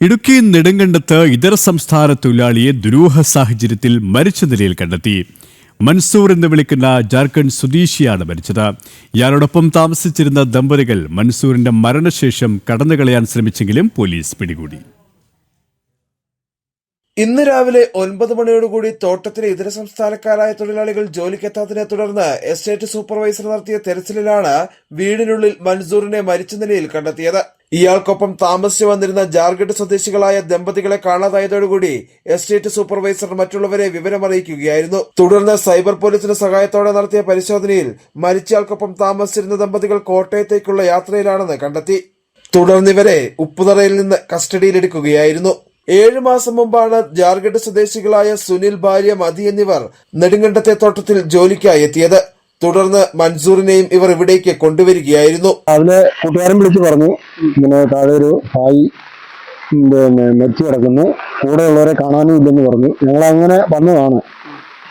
ഇടുക്കി നെടുങ്കണ്ടത്ത് ഇതര സംസ്ഥാന തൊഴിലാളിയെ ദുരൂഹ സാഹചര്യത്തിൽ മരിച്ച നിലയിൽ കണ്ടെത്തി. മൻസൂർ എന്ന് വിളിക്കുന്ന ജാർഖണ്ഡ് സ്വദേശിയാണ് മരിച്ചത്. ഇയാളോടൊപ്പം താമസിച്ചിരുന്ന ദമ്പതികൾ മൻസൂറിന്റെ മരണശേഷം കടന്നുകളയാൻ ശ്രമിച്ചെങ്കിലും പോലീസ് പിടികൂടി. ഇന്ന് രാവിലെ ഒൻപത് മണിയോടുകൂടി തോട്ടത്തിലെ ഇതര സംസ്ഥാനക്കാരായ തൊഴിലാളികൾ ജോലിക്കെത്താത്തതിനെ തുടർന്ന് എസ്റ്റേറ്റ് സൂപ്പർവൈസർ നടത്തിയ തെരച്ചിലിലാണ് വീടിനുള്ളിൽ മൻസൂറിനെ മരിച്ച നിലയിൽ കണ്ടെത്തിയത്. ഇയാൾക്കൊപ്പം താമസിച്ചു വന്നിരുന്ന ജാർഖണ്ഡ് സ്വദേശികളായ ദമ്പതികളെ കാണാതായതോടുകൂടി എസ്റ്റേറ്റ് സൂപ്പർവൈസർ മറ്റുള്ളവരെ വിവരമറിയിക്കുകയായിരുന്നു. തുടർന്ന് സൈബർ പോലീസിന്റെ സഹായത്തോടെ നടത്തിയ പരിശോധനയിൽ മരിച്ചയാൾക്കൊപ്പം താമസിച്ചിരുന്ന ദമ്പതികൾ കോട്ടയത്തേക്കുള്ള യാത്രയിലാണെന്ന് കണ്ടെത്തി. തുടർന്ന് ഇവരെ ഉപ്പുതറയിൽ നിന്ന് കസ്റ്റഡിയിലെടുക്കുകയായിരുന്നു. ഏഴു മാസം മുമ്പാണ് ജാർഖണ്ഡ് സ്വദേശികളായ സുനിൽ ഭാര്യ മതി എന്നിവർ നെടുങ്കണ്ടത്തെ തോട്ടത്തിൽ ജോലിക്കായി എത്തിയത്. തുടർന്ന് മൻസൂറിനെയും ഇവർ ഇവിടേക്ക് കൊണ്ടുവരികയായിരുന്നു. രാവിലെ കൂട്ടുകാരൻ വിളിച്ചു പറഞ്ഞു ഇങ്ങനെ താഴെ ഒരു ഹായി പിന്നെ മരിച്ചു കിടക്കുന്നു കൂടെയുള്ളവരെ കാണാനും ഇല്ലെന്ന് പറഞ്ഞു. ഞങ്ങൾ അങ്ങനെ വന്നതാണ്.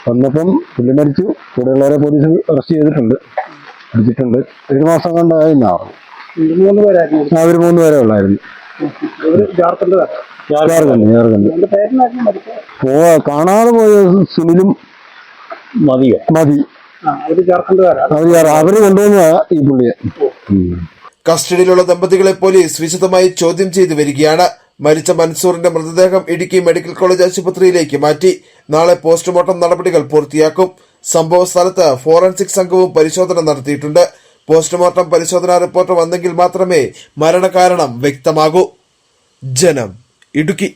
വന്നപ്പം പുള്ളി മരിച്ചു കൂടെയുള്ളവരെ പോലീസ് അറസ്റ്റ് ചെയ്തിട്ടുണ്ട് പിടിച്ചിട്ടുണ്ട് ഒരു മാസം കണ്ടായിരുന്നു മൂന്ന് പേരായിരുന്നു അവർ മൂന്ന് പേരെ ഉള്ളായിരുന്നു. ജാർഖണ്ഡ്. ജാർഖണ്ഡ്. കാണാതെ പോയ സുനിലും മതിയോ? മതി. അവർ ഈ പുള്ളിയെ. കസ്റ്റഡിയിലുള്ള ദമ്പതികളെ പോലീസ് വിശദമായി ചോദ്യം ചെയ്തു വരികയാണ്. മരിച്ച മൻസൂറിന്റെ മൃതദേഹം ഇടുക്കി മെഡിക്കൽ കോളേജ് ആശുപത്രിയിലേക്ക് മാറ്റി. നാളെ പോസ്റ്റ്മോർട്ടം നടപടികൾ പൂർത്തിയാക്കും. സംഭവ സ്ഥലത്ത് ഫോറൻസിക് സംഘവും പരിശോധന നടത്തിയിട്ടുണ്ട്. പോസ്റ്റ്മോർട്ടം പരിശോധനാ റിപ്പോർട്ട് വന്നെങ്കിൽ മാത്രമേ മരണകാരണം വ്യക്തമാകൂ. ജനം ഇടുക്കി.